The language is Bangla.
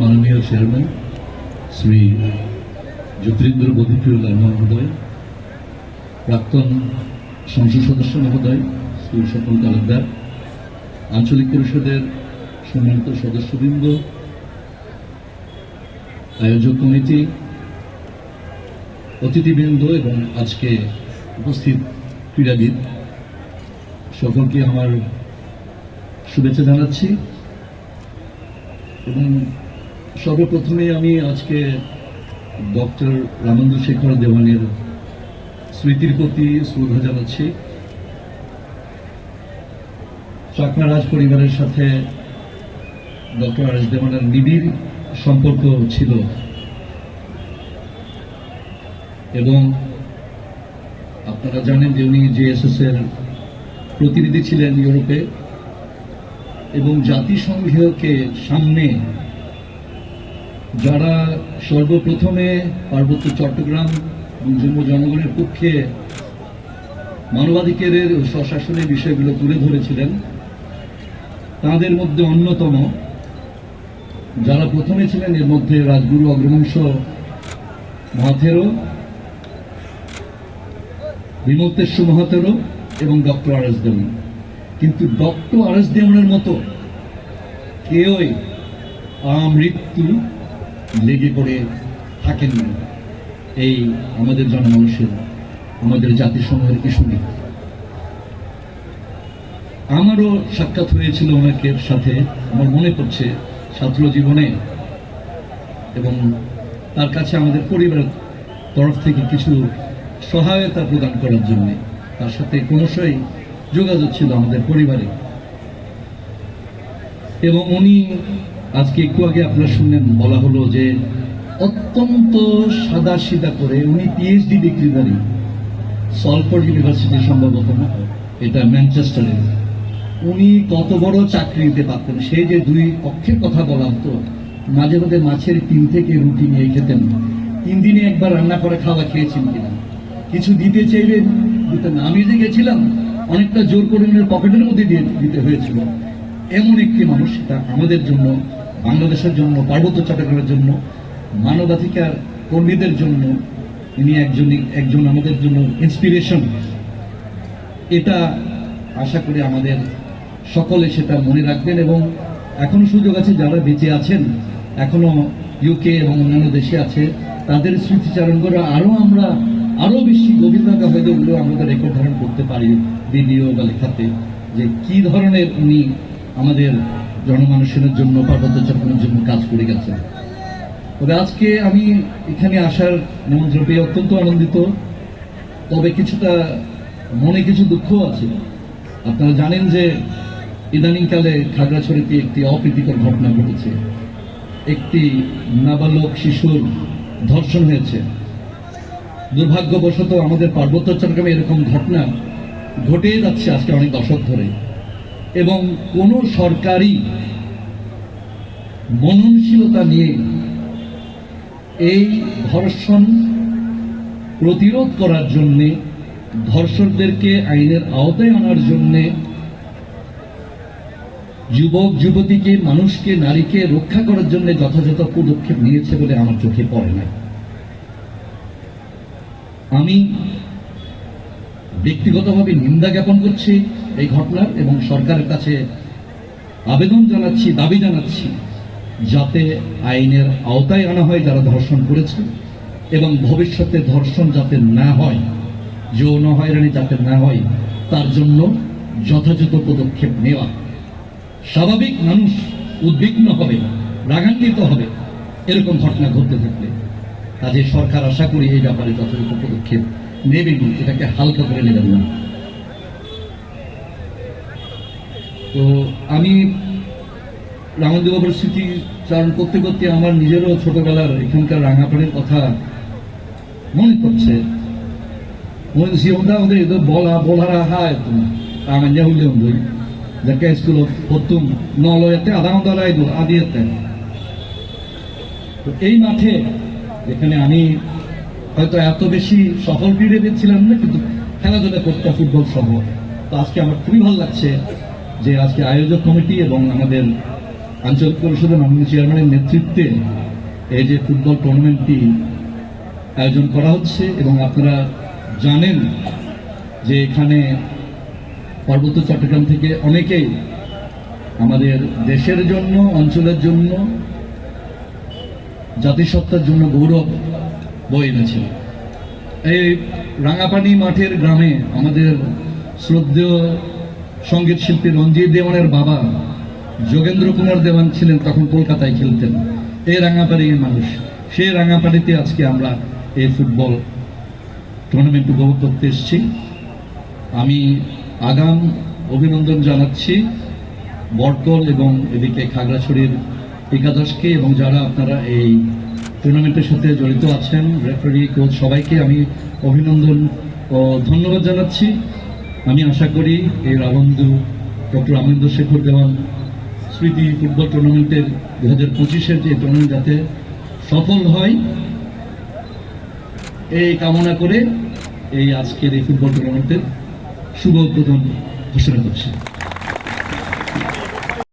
মাননীয় চেয়ারম্যান, শ্রী জ্যোতিরিন্দ্র বধিপ্রিয় লাল মহোদয়, প্রাক্তন সংসদ সদস্য মহোদয় শ্রী স্বপন তালুকদার, আঞ্চলিক পরিষদের সম্মানিত সদস্যবৃন্দ, আয়োজক কমিটি, অতিথিবৃন্দ এবং আজকে উপস্থিত ক্রীড়াবিদ, সকলকে আমার শুভেচ্ছা জানাচ্ছি। এবং সর্বপ্রথমে আমি আজকে ডক্টর রামেন্দ্র শেখর দেওয়ানের স্মৃতির প্রতি শ্রদ্ধা জানাচ্ছি। চাকমা রাজ পরিবারের সাথে ডক্টর এস দেওয়ানের নিবিড় সম্পর্ক ছিল। এবং আপনারা জানেন যে উনি জেএসএস এর প্রতিনিধি ছিলেন ইউরোপে। এবং জাতিসংঘকে সামনে যারা সর্বপ্রথমে পার্বত্য চট্টগ্রাম এবং জম্মু জনগণের পক্ষে মানবাধিকারের ও স্বশাসনের বিষয়গুলো তুলে ধরেছিলেন, তাদের মধ্যে অন্যতম, যারা প্রথমে ছিলেন এর মধ্যে রাজগুরু অগ্রবংশ মহাথেরো, বিমলতেশ্বর মহাতেরো এবং ডক্টর আর এস দেবন কিন্তু ডক্টর আর এস দেবনের মতো কেউই আমৃত্যু লেগে পড়ে থাকেন না। এই আমাদের জনমানুষের আমাদের জাতিসংঘের কিশোরী আমারও সাক্ষাৎ হয়েছিল ওনাকে সাথে, আমার মনে পড়ছে ছাত্র জীবনে। এবং তার কাছে আমাদের পরিবারের তরফ থেকে কিছু সহায়তা প্রদান করার জন্য। তার সাথে ক্রমশই যোগাযোগ ছিল আমাদের পরিবারে। এবং উনি আজকে একটু আগে আপনারা শুনলেন, বলা হলো যে অত্যন্ত সাদা সিধা করে উনি পিএইচডি ডিগ্রিধারী সলফোর্ড ইউনিভার্সিটি সম্ভবত না, এটা ম্যানচেস্টারে উনি কত বড় চাকরি দিতে পারতেন, সেই যে দুই পক্ষের কথা বলা হতো, মাঝে মাঝে মাছের তিন থেকে রুটি নিয়ে খেতেন। তিন দিনে একবার রান্না করে খাওয়া খেয়েছেন কিনা। কিছু দিতে চাইলেন দিতেন। আমি যে গেছিলাম অনেকটা জোর করে উনার পকেটের মধ্যে দিয়ে দিতে হয়েছিল। এমন একটি মানুষ, সেটা আমাদের জন্য, বাংলাদেশের জন্য, পার্বত্য চট্টগ্রামের জন্য, মানবাধিকার কর্মীদের জন্য, ইনি একজন একজন আমাদের জন্য ইন্সপিরেশন এটা আশা করি আমাদের সকলে সেটা মনে রাখবেন এবং এখনও সুযোগ আছে, যারা বেঁচে আছেন, এখনও ইউকে এবং অন্যান্য দেশে আছে, তাদের স্মৃতিচারণ করে আরও আমরা আরও বেশি গভীরভাবে হয়তো ওগুলো আমাদের রেকর্ড ধারণ করতে পারি ভিডিও বা লেখাতে, যে কি ধরনের উনি আমাদের জনমানুষের জন্য, পার্বত্য চট্টগ্রামের জন্য কাজ করে গেছেন। তবে আজকে আমি এখানে আসার নিমন্ত্রণ পেয়ে অত্যন্ত আনন্দিত। তবে কিছুটা মনে কিছু দুঃখ আছে। আপনারা জানেন যে ইদানিংকালে খাগড়াছড়িতে একটি অপ্রীতিকর ঘটনা ঘটেছে। একটি নাবালক শিশুর ধর্ষণ হয়েছে। দুর্ভাগ্যবশত আমাদের পার্বত্য চট্টগ্রামে এরকম ঘটনা ঘটে যাচ্ছে আজকে অনেক দশক ধরে। এবং কোন সরকারি মননশীলতা নিয়ে এই ধর্ষণ প্রতিরোধ করার জন্যে, ধর্ষকদেরকে আইনের আওতায় আনার জন্যে যুবক, যুবতীকে, মানুষকে, নারীকে রক্ষা করার জন্য যথাযথ পদক্ষেপ নিয়েছে বলে আমার চোখে পড়ে না। আমি ব্যক্তিগতভাবে নিন্দা জ্ঞাপন করছি এই ঘটনার এবং সরকারের কাছে আবেদন জানাচ্ছি, দাবি জানাচ্ছি যাতে আইনের আওতায় আনা হয় যারা ধর্ষণ করেছে এবং ভবিষ্যতে ধর্ষণ যাতে না হয়, যৌন হয়রানি যাতে না হয়, তার জন্য যথাযথ পদক্ষেপ নেওয়া। স্বাভাবিক মানুষ উদ্বিগ্ন হবে, রাগান্বিত হবে, এরকম ঘটনা ঘটতে থাকলে। কাজে সরকার আশা করি এই ব্যাপারে যথাযথ পদক্ষেপ নেবেন এটাকে হালকা করে নেবেন না। তো আমি রামদেবাবুর স্মৃতি চারণ করতে করতে আমার নিজেরও ছোটবেলার এখানকার রাঙাপাড়ের কথা মনে পড়ছে। মনে জীবনটা আমাদের এদের বলা আমার যাকে স্কুল প্রথম তো এই মাঠে এখানে আমি হয়তো এত বেশি সফল ক্রীড়াবিদ ছিলাম না, কিন্তু খেলাধুলা করতাম ফুটবল সহ। তো আজকে আমার খুবই ভালো লাগছে যে আজকে আয়োজক কমিটি এবং আমাদের আঞ্চলিক পরিষদের মাননীয় চেয়ারম্যানের নেতৃত্বে এই যে ফুটবল টুর্নামেন্টটি আয়োজন করা হচ্ছে এবং আপনারা জানেন যে এখানে পার্বত্য চট্টগ্রাম থেকে অনেকেই আমাদের দেশের জন্য, অঞ্চলের জন্য জাতিসত্তার জন্য গৌরব বয়ে এনেছে এই রাঙাপানি মাঠের গ্রামে আমাদের শ্রদ্ধেয় সংগীত শিল্পী রঞ্জিত দেওয়ানের বাবা যোগেন্দ্র কুমার দেওয়ান ছিলেন, তখন কলকাতায় খেলতেন। এই রাঙাপাড়ির মানুষ। সেই রাঙাপাড়িতে আজকে আমরা এই ফুটবল টুর্নামেন্ট উপভোগ করতে এসেছি। আমি আগাম অভিনন্দন জানাচ্ছি বটকল এবং এদিকে খাগড়াছড়ির একাদশকে এবং যারা আপনারা এই টুর্নামেন্টের সাথে জড়িত আছেন রেফারি কোচ সবাইকে আমি অভিনন্দন ও ধন্যবাদ জানাচ্ছি। আমি আশা করি এই রাবন্ধু ডক্টর আমিন্দু শেখর দেওয়ান স্মৃতি ফুটবল টুর্নামেন্টের দু হাজার পঁচিশের যে টুর্নামেন্ট যাতে সফল হয়, এই কামনা করে এই আজকের এই ফুটবল টুর্নামেন্টের শুভ উদ্বোধন ঘোষণা করছি।